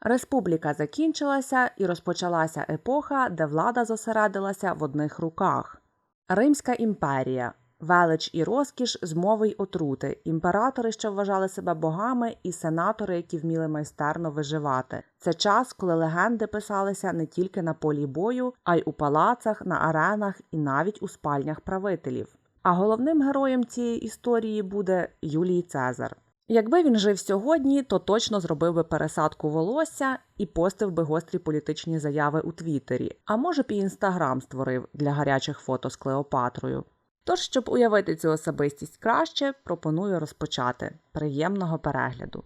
Республіка закінчилася і розпочалася епоха, де влада зосередилася в одних руках. Римська імперія. Велич і розкіш з мови й отрути, імператори, що вважали себе богами, і сенатори, які вміли майстерно виживати. Це час, коли легенди писалися не тільки на полі бою, а й у палацах, на аренах і навіть у спальнях правителів. А головним героєм цієї історії буде Юлій Цезар. Якби він жив сьогодні, то точно зробив би пересадку волосся і постив би гострі політичні заяви у Твіттері, а може б і інстаграм створив для гарячих фото з Клеопатрою. Тож, щоб уявити цю особистість краще, пропоную розпочати. Приємного перегляду.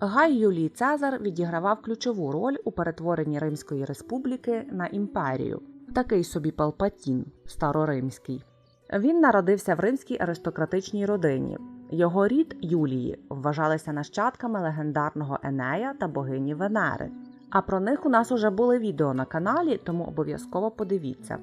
Гай Юлій Цезар відігравав ключову роль у перетворенні Римської республіки на імперію, такий собі Палпатін староримський. Він народився в римській аристократичній родині. Його рід Юлії вважалися нащадками легендарного Енея та богині Венери. А про них у нас уже були відео на каналі, тому обов'язково подивіться.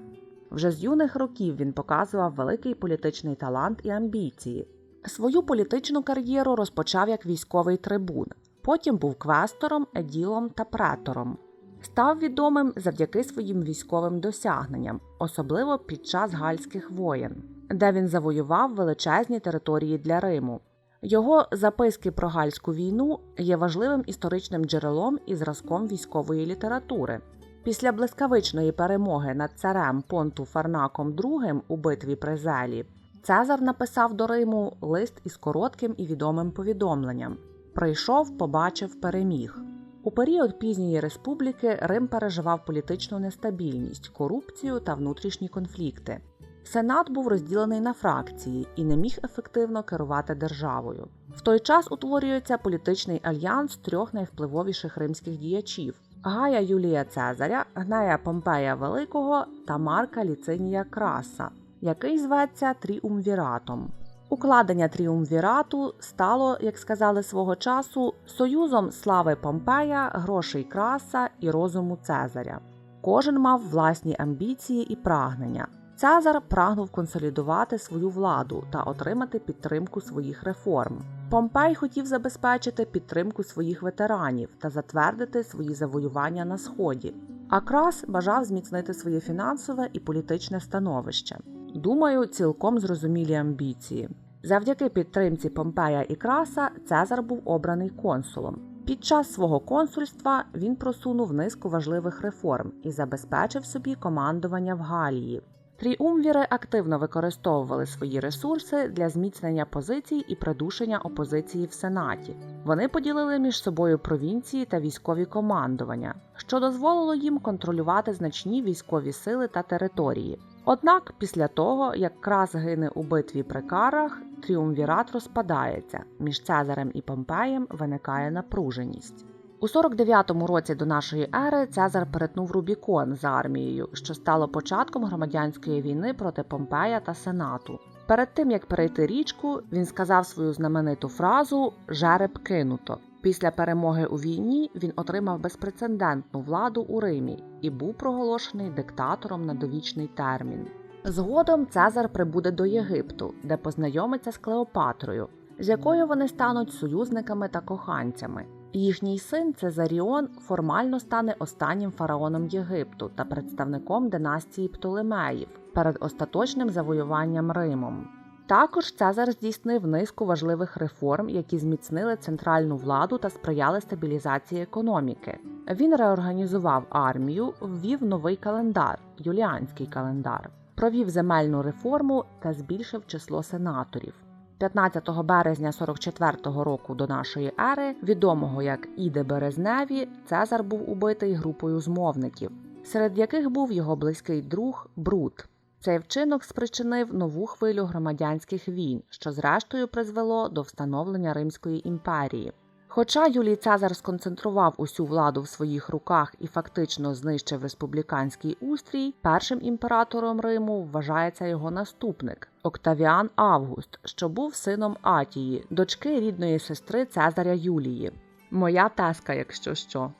Вже з юних років він показував великий політичний талант і амбіції. Свою політичну кар'єру розпочав як військовий трибун, потім був квестором, еділом та претором. Став відомим завдяки своїм військовим досягненням, особливо під час гальських воєн, де він завоював величезні території для Риму. Його записки про гальську війну є важливим історичним джерелом і зразком військової літератури. Після блискавичної перемоги над царем Понту Фарнаком II у битві при Зелі Цезар написав до Риму лист із коротким і відомим повідомленням: Прийшов, побачив, переміг. У період пізньої республіки Рим переживав політичну нестабільність, корупцію та внутрішні конфлікти. Сенат був розділений на фракції і не міг ефективно керувати державою. В той час утворюється політичний альянс трьох найвпливовіших римських діячів: Гая Юлія Цезаря, Гнея Помпея Великого та Марка Ліцинія Краса, який зветься Тріумвіратом. Укладення тріумвірату стало, як сказали свого часу, союзом слави Помпея, грошей Краса і розуму Цезаря. Кожен мав власні амбіції і прагнення. Цезар прагнув консолідувати свою владу та отримати підтримку своїх реформ. Помпей хотів забезпечити підтримку своїх ветеранів та затвердити свої завоювання на сході. А Крас бажав зміцнити своє фінансове і політичне становище. Думаю, цілком зрозумілі амбіції. Завдяки підтримці Помпея і Краса Цезар був обраний консулом. Під час свого консульства він просунув низку важливих реформ і забезпечив собі командування в Галії. Тріумвіри активно використовували свої ресурси для зміцнення позицій і придушення опозиції в Сенаті. Вони поділили між собою провінції та військові командування, що дозволило їм контролювати значні військові сили та території. Однак, після того, як Крас гине у битві при Карах, тріумвірат розпадається. Між Цезарем і Помпеєм виникає напруженість. У 49-му році до нашої ери Цезар перетнув Рубікон з армією, що стало початком громадянської війни проти Помпея та Сенату. Перед тим як перейти річку, він сказав свою знамениту фразу Жереб кинуто. Після перемоги у війні він отримав безпрецедентну владу у Римі і був проголошений диктатором на довічний термін. Згодом Цезар прибуде до Єгипту, де познайомиться з Клеопатрою, з якою вони стануть союзниками та коханцями. Їхній син Цезаріон формально стане останнім фараоном Єгипту та представником династії Птолемеїв перед остаточним завоюванням Римом. Також Цезар здійснив низку важливих реформ, які зміцнили центральну владу та сприяли стабілізації економіки. Він реорганізував армію, ввів новий календар юліанський календар, провів земельну реформу та збільшив число сенаторів. 15 березня 44-го року до нашої ери, відомого як Іде Березневі, Цезар був убитий групою змовників, серед яких був його близький друг Брут. Цей вчинок спричинив нову хвилю громадянських війн, що зрештою призвело до встановлення Римської імперії. Хоча Юлій Цезар сконцентрував усю владу в своїх руках і фактично знищив республіканський устрій, першим імператором Риму вважається його наступник Октавіан Август, що був сином Атії, дочки рідної сестри Цезаря Юлії. Моя теска, якщо що.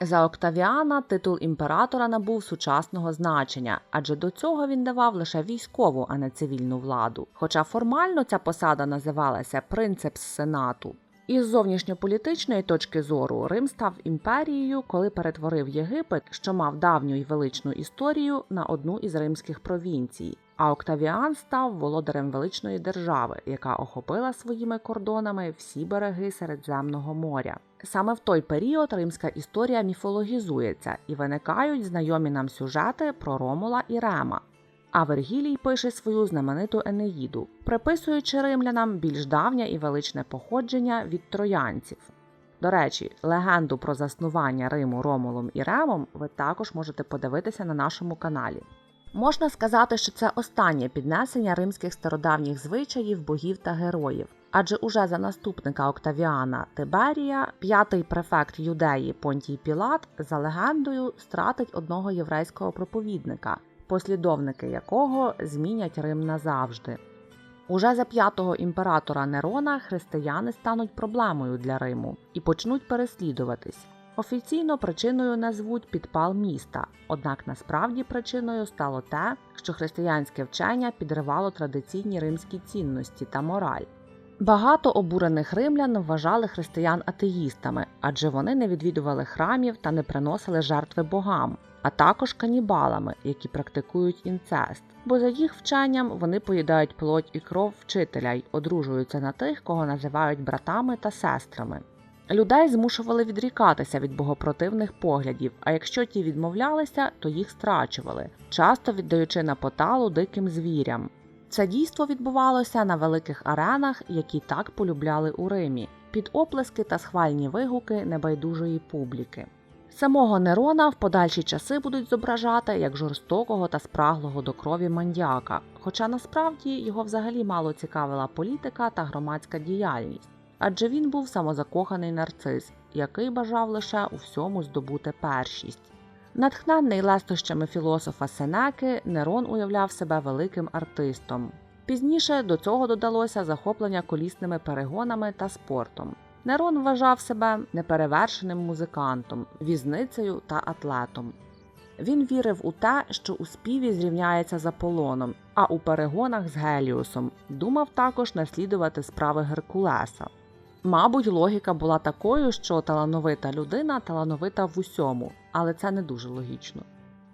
За Октавіана титул імператора набув сучасного значення, адже до цього він давав лише військову, а не цивільну владу. Хоча формально ця посада називалася принцепс сенату. Із зовнішньополітичної точки зору Рим став імперією, коли перетворив Єгипет, що мав давню й величну історію, на одну із римських провінцій. А Октавіан став володарем величної держави, яка охопила своїми кордонами всі береги Середземного моря. Саме в той період римська історія міфологізується і виникають знайомі нам сюжети про Ромула і Рема. А Вергілій пише свою знамениту Енеїду, приписуючи римлянам більш давнє і величне походження від троянців. До речі, легенду про заснування Риму Ромулом і Ремом ви також можете подивитися на нашому каналі. Можна сказати, що це останнє піднесення римських стародавніх звичаїв, богів та героїв. Адже уже за наступника Октавіана Тиберія, п'ятий префект юдеї Понтій Пілат, за легендою стратить одного єврейського проповідника, послідовники якого змінять Рим назавжди. Уже за п'ятого імператора Нерона християни стануть проблемою для Риму і почнуть переслідуватись. Офіційно причиною назвуть підпал міста, однак насправді причиною стало те, що християнське вчення підривало традиційні римські цінності та мораль. Багато обурених римлян вважали християн атеїстами, адже вони не відвідували храмів та не приносили жертви богам, а також канібалами, які практикують інцест. Бо за їх вченням вони поїдають плоть і кров вчителя й одружуються на тих, кого називають братами та сестрами. Людей змушували відрікатися від богопротивних поглядів, а якщо ті відмовлялися, то їх страчували, часто віддаючи на поталу диким звірям. Це дійство відбувалося на великих аренах, які так полюбляли у Римі, під оплески та схвальні вигуки небайдужої публіки. Самого Нерона в подальші часи будуть зображати як жорстокого та спраглого до крові мандяка, хоча насправді його взагалі мало цікавила політика та громадська діяльність, адже він був самозакоханий нарцис, який бажав лише у всьому здобути першість. Натхненний лестощами філософа Сенеки, Нерон уявляв себе великим артистом. Пізніше до цього додалося захоплення колісними перегонами та спортом. Нерон вважав себе неперевершеним музикантом, візницею та атлетом. Він вірив у те, що у співі зрівняється з Аполлоном, а у перегонах з Геліусом думав також наслідувати справи Геркулеса. Мабуть, логіка була такою, що талановита людина талановита в усьому, але це не дуже логічно.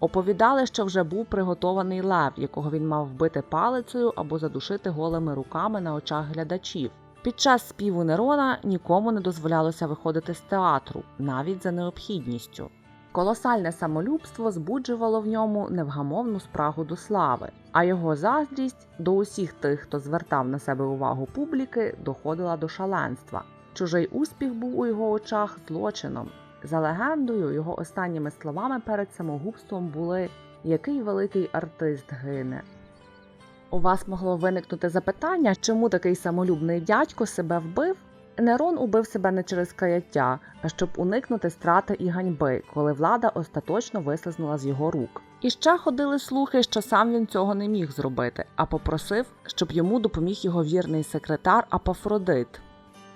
Оповідали, що вже був приготований лев, якого він мав вбити палицею або задушити голими руками на очах глядачів. Під час співу Нерона нікому не дозволялося виходити з театру, навіть за необхідністю. Колосальне самолюбство збуджувало в ньому невгамовну спрагу до слави, а його заздрість до усіх тих, хто звертав на себе увагу публіки, доходила до шаленства. Чужий успіх був у його очах злочином. За легендою, його останніми словами перед самогубством були який великий артист гине. У вас могло виникнути запитання, чому такий самолюбний дядько себе вбив? Нерон убив себе не через каяття, а щоб уникнути страти і ганьби, коли влада остаточно вислизнула з його рук. І ще ходили слухи, що сам він цього не міг зробити, а попросив, щоб йому допоміг його вірний секретар Апофродит.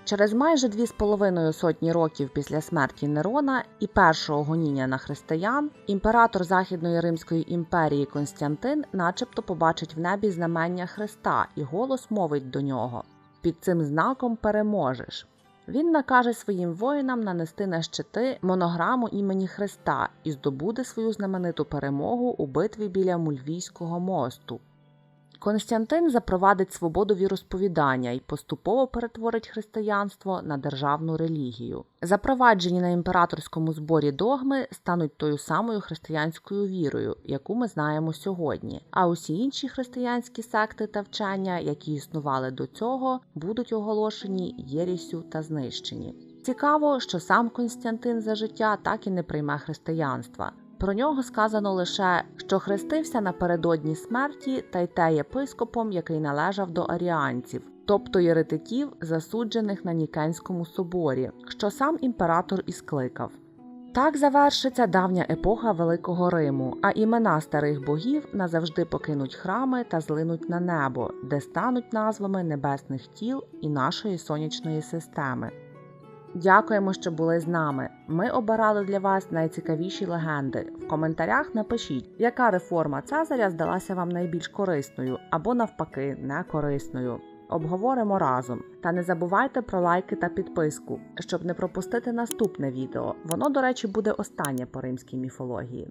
Через майже дві з половиною сотні років після смерті Нерона і першого гоніння на християн імператор Західної Римської імперії Константин, начебто, побачить в небі знамення Христа, і голос мовить до нього: під цим знаком переможеш. Він накаже своїм воїнам нанести на щити монограму імені Христа і здобуде свою знамениту перемогу у битві біля Мульвійського мосту. Константин запровадить свободу віросповідання і поступово перетворить християнство на державну релігію. Запроваджені на імператорському зборі догми стануть тою самою християнською вірою, яку ми знаємо сьогодні. А усі інші християнські секти та вчення, які існували до цього, будуть оголошені єрісю та знищені. Цікаво, що сам Константин за життя так і не прийме християнства. Про нього сказано лише, що хрестився напередодні смерті та й те єпископом, який належав до аріанців, тобто єретиків, засуджених на Нікенському соборі, що сам імператор і скликав. Так завершиться давня епоха Великого Риму, а імена старих богів назавжди покинуть храми та злинуть на небо, де стануть назвами небесних тіл і нашої сонячної системи. Дякуємо, що були з нами. Ми обирали для вас найцікавіші легенди. В коментарях напишіть, яка реформа Цезаря здалася вам найбільш корисною або навпаки некорисною. обговоримо разом. Та не забувайте про лайки та підписку, щоб не пропустити наступне відео. Воно, до речі, буде останнє по римській міфології.